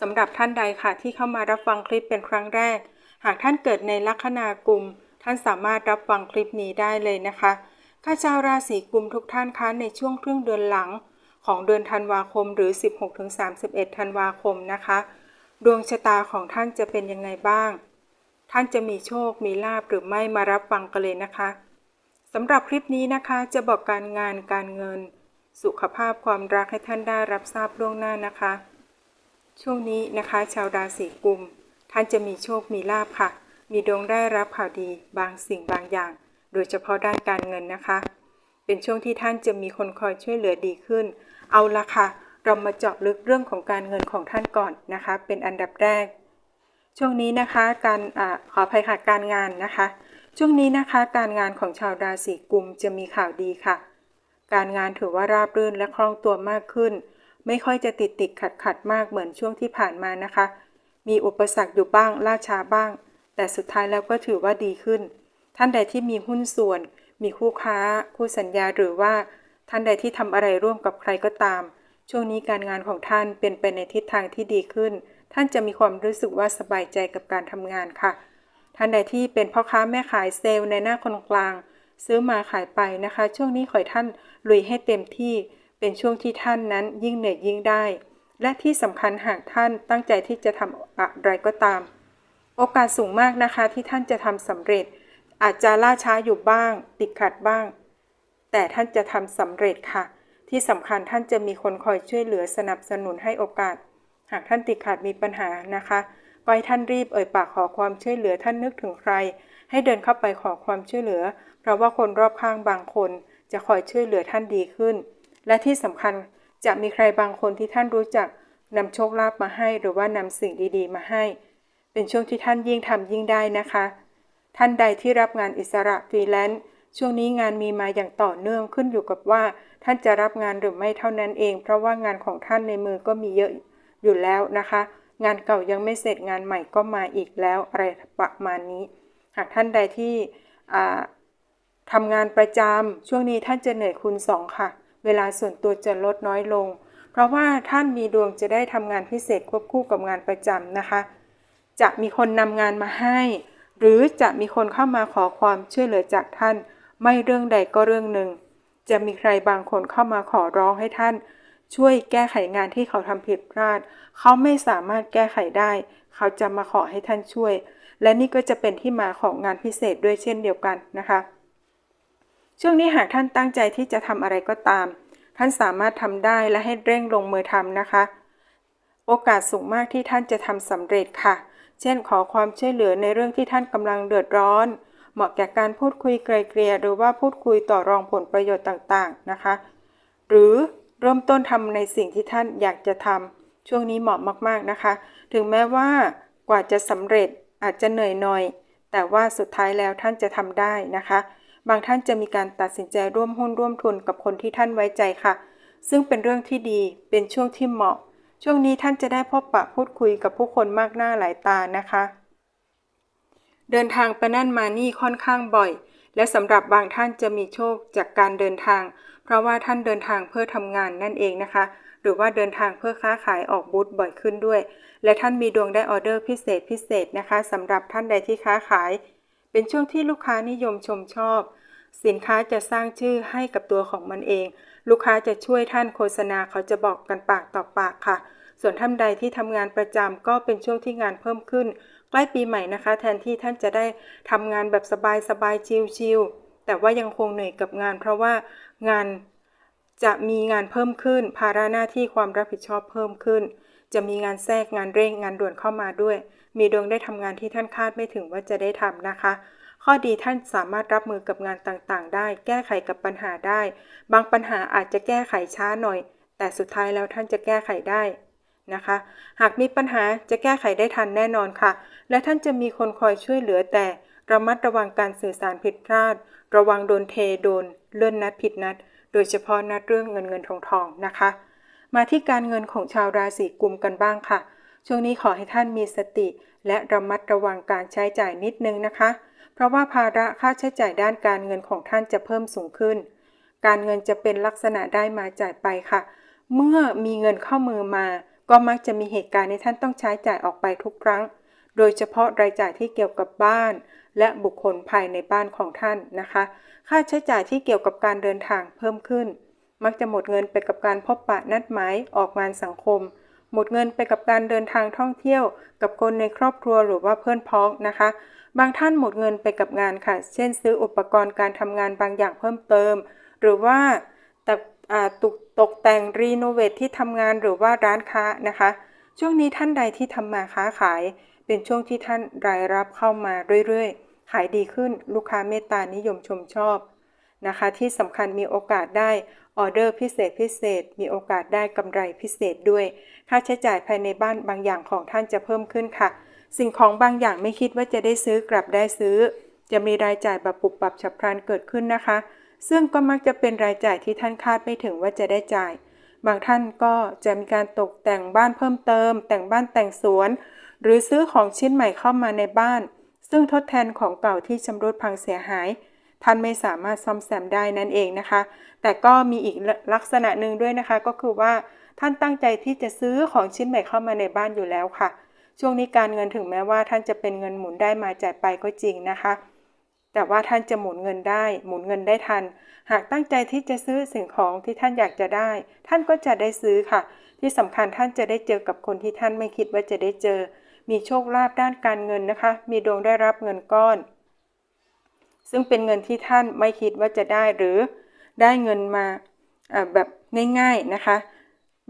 สำหรับท่านใดค่ะที่เข้ามารับฟังคลิปเป็นครั้งแรก หากท่านเกิดในลัคนากุม ท่านสามารถรับฟังคลิปนี้ได้เลยนะคะข้าชาวราศีกุมทุกท่านคะในช่วงครึ่งเดือนหลัง ของเดือนธันวาคมหรือ 16-31 ธันวาคมนะคะ ดวงชะตาของท่านจะเป็นยังไงบ้าง ท่านจะมีโชคมีลาบหรือไม่มารับฟังกันเลยนะคะสำหรับคลิปนี้นะคะจะบอกการงานการเงิน สุขภาพความรักให้ท่านได้รับทราบล่วงหน้านะคะ ช่วงนี้นะคะ ชาวราศีกุม ท่านจะมีโชคมีลาภค่ะ มีดวงได้รับข่าวดีบางสิ่งบางอย่าง โดยเฉพาะด้านการเงินนะคะ เป็นช่วงที่ท่านจะมีคนคอยช่วยเหลือดีขึ้น เอาละค่ะ เรามาเจาะลึกเรื่องของการเงินของท่านก่อนนะคะ เป็นอันดับแรก ช่วงนี้นะคะการอขออภัยค่ะการงานนะคะ ช่วงนี้นะคะการงานของชาวราศีกุมจะมีข่าวดีค่ะ การงานถือว่าราบรื่นและคล่องตัวมากขึ้น ไม่ค่อยจะติดติดขัดขัดมากเหมือนช่วงที่ผ่านมานะคะ มีอุปสรรคอยู่บ้างล่าช้าบ้าง แต่สุดท้ายแล้วก็ถือว่าดีขึ้น ท่านใดที่มีหุ้นส่วน มีคู่ค้า คู่สัญญาหรือว่า ท่านใดที่ทำอะไรร่วมกับใครก็ตาม ช่วงนี้การงานของท่านเป็นไปในทิศทางที่ดีขึ้น ท่านจะมีความรู้สึกว่าสบายใจกับการทำงานค่ะ ท่านใดที่เป็นพ่อค้าแม่ขายเซลล์ในหน้าคนกลาง ซื้อมาขายไปนะคะ ช่วงนี้ขอให้ท่านลุยให้เต็มที่ เป็นช่วงที่ท่านนั้นยิ่งเหนื่อยยิ่งได้ และที่สำคัญหากท่านตั้งใจที่จะทำอะไรก็ตาม โอกาสสูงมากนะคะที่ท่านจะทำสำเร็จ อาจจะล่าช้าอยู่บ้าง ติดขัดบ้าง แต่ท่านจะทำสำเร็จค่ะ ที่สำคัญท่านจะมีคนคอยช่วยเหลือสนับสนุนให้โอกาส หากท่านติดขัดมีปัญหานะคะก็ให้ท่านรีบเอ่ยปากขอความช่วยเหลือท่านนึกถึงใคร ให้เดินเข้าไปขอความช่วยเหลือ เพราะว่าคนรอบข้างบางคนจะคอยช่วยเหลือท่านดีขึ้น และที่สำคัญจะมีใครบางคนที่ท่านรู้จักนำโชคลาภมาให้หรือว่านำสิ่งดีๆ มาให้ เป็นช่วงที่ท่านยิ่งทำยิ่งได้นะคะ ท่านใดที่รับงานอิสระฟรีแลนซ์ช่วงนี้งานมีมาอย่างต่อเนื่องขึ้นอยู่กับว่า ท่านจะรับงานหรือไม่เท่านั้นเอง เพราะว่างานของท่านในมือก็มีเยอะอยู่แล้วนะคะ งานเก่ายังไม่เสร็จงานใหม่ก็มาอีกแล้วอะไรประมาณนี้ หากท่านใดที่ทำงานประจำช่วงนี้ท่านจะเหนื่อยคูณสองค่ะ เวลาส่วนตัวจะลดน้อยลง เพราะว่าท่านมีดวงจะได้ทำงานพิเศษควบคู่กับงานประจำนะคะ จะมีคนนำงานมาให้ หรือจะมีคนเข้ามาขอความช่วยเหลือจากท่าน ไม่เรื่องใดก็เรื่องหนึ่ง จะมีใครบางคนเข้ามาขอร้องให้ท่าน ช่วยแก้ไขงานที่เขาทำผิดพลาด เขาไม่สามารถแก้ไขได้ เขาจะมาขอให้ท่านช่วย และนี่ก็จะเป็นที่มาของงานพิเศษด้วยเช่นเดียวกันนะคะ ช่วงนี้หากท่านตั้งใจที่จะทำอะไรก็ตาม ท่านสามารถทำได้และให้เร่งลงมือทำนะคะ โอกาสสูงมากที่ท่านจะทำสำเร็จค่ะ เช่นขอความช่วยเหลือในเรื่องที่ท่านกำลังเดือดร้อน เหมาะแก่การพูดคุยไกลเกลี่ยหรือว่าพูดคุยต่อรองผลประโยชน์ต่างๆนะคะ หรือเริ่มต้นทำในสิ่งที่ท่านอยากจะทำช่วงนี้เหมาะมากๆนะคะ ถึงแม้ว่ากว่าจะสำเร็จอาจจะเหนื่อยหน่อย แต่ว่าสุดท้ายแล้วท่านจะทำได้นะคะ บางท่านจะมีการตัดสินใจร่วมหุ้นร่วมทุนกับคนที่ท่านไว้ใจค่ะ ซึ่งเป็นเรื่องที่ดีเป็นช่วงที่เหมาะ ช่วงนี้ท่านจะได้พบปะพูดคุยกับผู้คนมากหน้าหลายตานะคะ เดินทางไปนั่นมานี่ค่อนข้างบ่อย และสำหรับบางท่านจะมีโชคจากการเดินทาง เพราะว่าท่านเดินทางเพื่อทำงานนั่นเองนะคะ หรือว่าเดินทางเพื่อค้าขายออกบูธบ่อยขึ้นด้วย และท่านมีดวงได้ออเดอร์พิเศษพิเศษนะคะสำหรับท่านใดที่ค้าขายเป็นช่วงที่ลูกค้านิยมชมชอบ สินค้าจะสร้างชื่อให้กับตัวของมันเอง ลูกค้าจะช่วยท่านโฆษณาเขาจะบอกกันปากต่อปากค่ะ ส่วนท่านใดที่ทำงานประจำก็เป็นช่วงที่งานเพิ่มขึ้น ใกล้ปีใหม่นะคะ แทนที่ท่านจะได้ทำงานแบบสบายสบายชิลๆแต่ว่ายังคงเหนื่อยกับงาน เพราะว่างานจะมีงานเพิ่มขึ้น ภาระหน้าที่ความรับผิดชอบเพิ่มขึ้น จะมีงานแทรกงานเร่งงานด่วนเข้ามาด้วย มีดวงได้ทำงานที่ท่านคาดไม่ถึงว่าจะได้ทำนะคะ ข้อดีท่านสามารถรับมือกับงานต่างๆ ได้ แก้ไขกับปัญหาได้ บางปัญหาอาจจะแก้ไขช้าหน่อย แต่สุดท้ายแล้วท่านจะแก้ไขได้นะคะ หากมีปัญหาจะแก้ไขได้ทันแน่นอนค่ะ และท่านจะมีคนคอยช่วยเหลือแต่ระมัดระวังการสื่อสารผิดพลาด ระวังโดนเทโดน เลื่อนนัดผิดนัด โดยเฉพาะนัดเรื่องเงินเงินทองทองนะคะ มาที่การเงินของชาวราศีกุมกันบ้างค่ะ ช่วงนี้ขอให้ท่านมีสติ และระมัดระวังการใช้จ่ายนิดนึงนะคะ เพราะว่าภาระค่าใช้จ่ายด้านการเงินของท่านจะเพิ่มสูงขึ้น การเงินจะเป็นลักษณะได้มาจ่ายไปค่ะ เมื่อมีเงินเข้ามือมา ก็มักจะมีเหตุการณ์ที่ท่านต้องใช้จ่ายออกไปทุกครั้ง โดยเฉพาะรายจ่ายที่เกี่ยวกับบ้าน และบุคคลภายในบ้านของท่านนะคะ ค่าใช้จ่ายที่เกี่ยวกับการเดินทางเพิ่มขึ้น มักจะหมดเงินไปกับการพบปะนัดหมายออกงานสังคมหมดเงินไปกับการเดินทางท่องเที่ยว กับคนในครอบครัวหรือว่าเพื่อนพ้องนะคะ บางท่านหมดเงินไปกับงานค่ะ เช่นซื้ออุปกรณ์การทำงานบางอย่างเพิ่มเติม หรือว่าแต่ตกตกแต่งรีโนเวทที่ทำงานหรือว่าร้านค้านะคะ ช่วงนี้ท่านใดที่ทำมาค้าขาย เป็นช่วงที่ท่านรายรับเข้ามาเรื่อยๆ ขายดีขึ้นลูกค้าเมตตานิยมชมชอบนะคะ ที่สำคัญมีโอกาสได้ออเดอร์พิเศษพิเศษ มีโอกาสได้กำไรพิเศษด้วย ค่าใช้จ่ายภายในบ้านบางอย่างของท่านจะเพิ่มขึ้นค่ะ สิ่งของบางอย่างไม่คิดว่าจะได้ซื้อกลับได้ซื้อ จะมีรายจ่ายแบบปุบปับฉับพลันเกิดขึ้นนะคะ ซึ่งก็มักจะเป็นรายจ่ายที่ท่านคาดไม่ถึงว่าจะได้จ่าย บางท่านก็จะมีการตกแต่งบ้านเพิ่มเติม แต่งบ้านแต่งสวน หรือซื้อของชิ้นใหม่เข้ามาในบ้าน ซึ่งทดแทนของเก่าที่ชำรุดพังเสียหาย ท่านไม่สามารถซ่อมแซมได้นั่นเองนะคะ แต่ก็มีอีกลักษณะหนึ่งด้วยนะคะ ก็คือว่าท่านตั้งใจที่จะซื้อของชิ้นใหม่เข้ามาในบ้านอยู่แล้วค่ะ ช่วงนี้การเงินถึงแม้ว่าท่านจะเป็นเงินหมุนได้มาจ่ายไปก็จริงนะคะ แต่ว่าท่านจะหมุนเงินได้ หมุนเงินได้ทัน หากตั้งใจที่จะซื้อสิ่งของที่ท่านอยากจะได้ ท่านก็จะได้ซื้อค่ะ ที่สำคัญท่านจะได้เจอกับคนที่ท่านไม่คิดว่าจะได้เจอ มีโชคลาภด้านการเงินนะคะ มีดวงได้รับเงินก้อน ซึ่งเป็นเงินที่ท่านไม่คิดว่าจะได้หรือได้เงินมาแบบง่ายๆนะคะ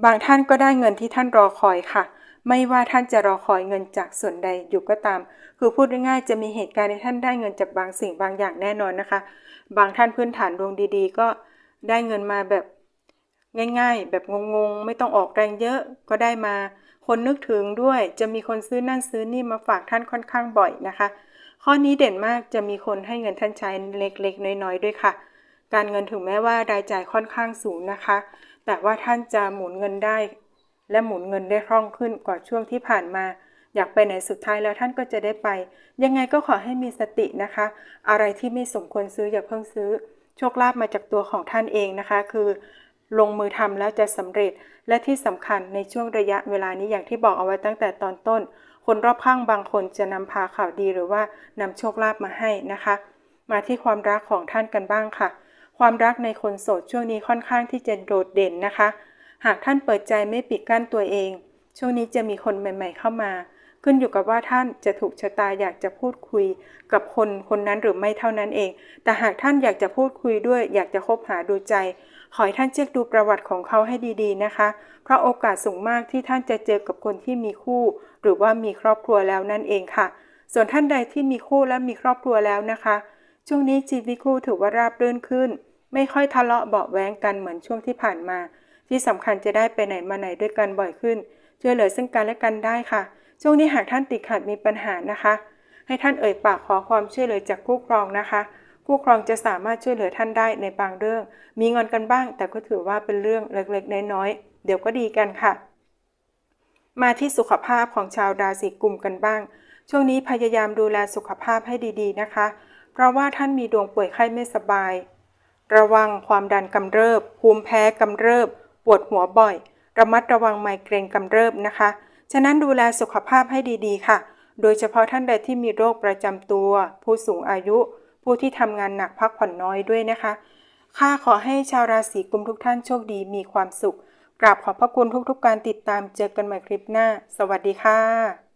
บางท่านก็ได้เงินที่ท่านรอคอยค่ะ ไม่ว่าท่านจะรอคอยเงินจากส่วนใดอยู่ก็ตาม คือพูดง่ายๆจะมีเหตุการณ์ที่ท่านได้เงินจากบางสิ่งบางอย่างแน่นอนนะคะ บางท่านพื้นฐานดวงดีๆ ก็ได้เงินมาแบบง่าย ๆ แบบงงๆ ไม่ต้องออกแรงเยอะก็ได้มา คนนึกถึงด้วย จะมีคนซื้อนั่นซื้อนี่มาฝากท่านค่อนข้างบ่อยนะคะ ข้อนี้เด่นมากจะมีคนให้เงินท่านใช้เล็กๆ น้อยๆ ด้วยค่ะ การเงินถึงแม้ว่ารายจ่ายค่อนข้างสูงนะคะ แต่ว่าท่านจะหมุนเงินได้ และหมุนเงินได้คล่องขึ้นกว่าช่วงที่ผ่านมา อยากไปไหนสุดท้ายแล้วท่านก็จะได้ไป ยังไงก็ขอให้มีสตินะคะ อะไรที่ไม่สมควรซื้ออย่าเพิ่งซื้อ โชคลาภมาจากตัวของท่านเองนะคะ คือลงมือทำแล้วจะสำเร็จ และที่สำคัญในช่วงระยะเวลานี้อย่างที่บอกเอาไว้ตั้งแต่ตอนต้น คนรอบข้างบางคนจะนำพาข่าวดีหรือว่านำโชคลาภมาให้นะคะ มาที่ความรักของท่านกันบ้างค่ะ ความรักในคนโสดช่วงนี้ค่อนข้างที่จะโดดเด่นนะคะ หากท่านเปิดใจไม่ปิดกั้นตัวเอง ช่วงนี้จะมีคนใหม่ ๆ เข้ามา ขึ้นอยู่กับว่าท่านจะถูกชะตาอยากจะพูดคุยกับคนคนนั้นหรือไม่เท่านั้นเอง แต่หากท่านอยากจะพูดคุยด้วย อยากจะคบหาดูใจ ขอให้ท่านเช็คดูประวัติของเขาให้ดีๆนะคะ เพราะโอกาสสูงมากที่ท่านจะเจอกับคนที่มีคู่ หรือว่ามีครอบครัวแล้วนั่นเองค่ะ ส่วนท่านใดที่มีคู่และมีครอบครัวแล้วนะคะ ช่วงนี้ชีวิตคู่ถือว่าราบรื่นขึ้น ไม่ค่อยทะเลาะเบาแวงกันเหมือนช่วงที่ผ่านมา ที่สำคัญจะได้ไปไหนมาไหนด้วยกันบ่อยขึ้น ช่วยเหลือซึ่งกันและกันได้ค่ะ ช่วงนี้หากท่านติดขัดมีปัญหานะคะ ให้ท่านเอ่ยปากขอความช่วยเหลือจากคู่ครองนะคะคู่ครองจะสามารถช่วยเหลือท่านได้ในบางเรื่อง มีงอนกันบ้าง แต่ก็ถือว่าเป็นเรื่องเล็กๆ น้อยๆ เดี๋ยวก็ดีกันค่ะ มาที่สุขภาพของชาวราศีกุมกันบ้าง ช่วงนี้พยายามดูแลสุขภาพให้ดีๆนะคะ เพราะว่าท่านมีดวงป่วยไข้ไม่สบาย ระวังความดันกำเริบ ภูมิแพ้กำเริบ วดหัวบ่อย ระมัดระวังไมเกรนกำเริบนะคะ ฉะนั้นดูแลสุขภาพให้ดีๆ ค่ะ โดยเฉพาะท่านใดที่มีโรคประจำตัว ผู้สูงอายุ ผู้ที่ทำงานหนักพักผ่อนน้อยด้วยนะคะข้าขอให้ชาวราศีกุมทุกท่านโชคดีมีความสุข กราบขอบพระคุณทุกๆการติดตามเจอกันใหม่คลิปหน้า สวัสดีค่ะ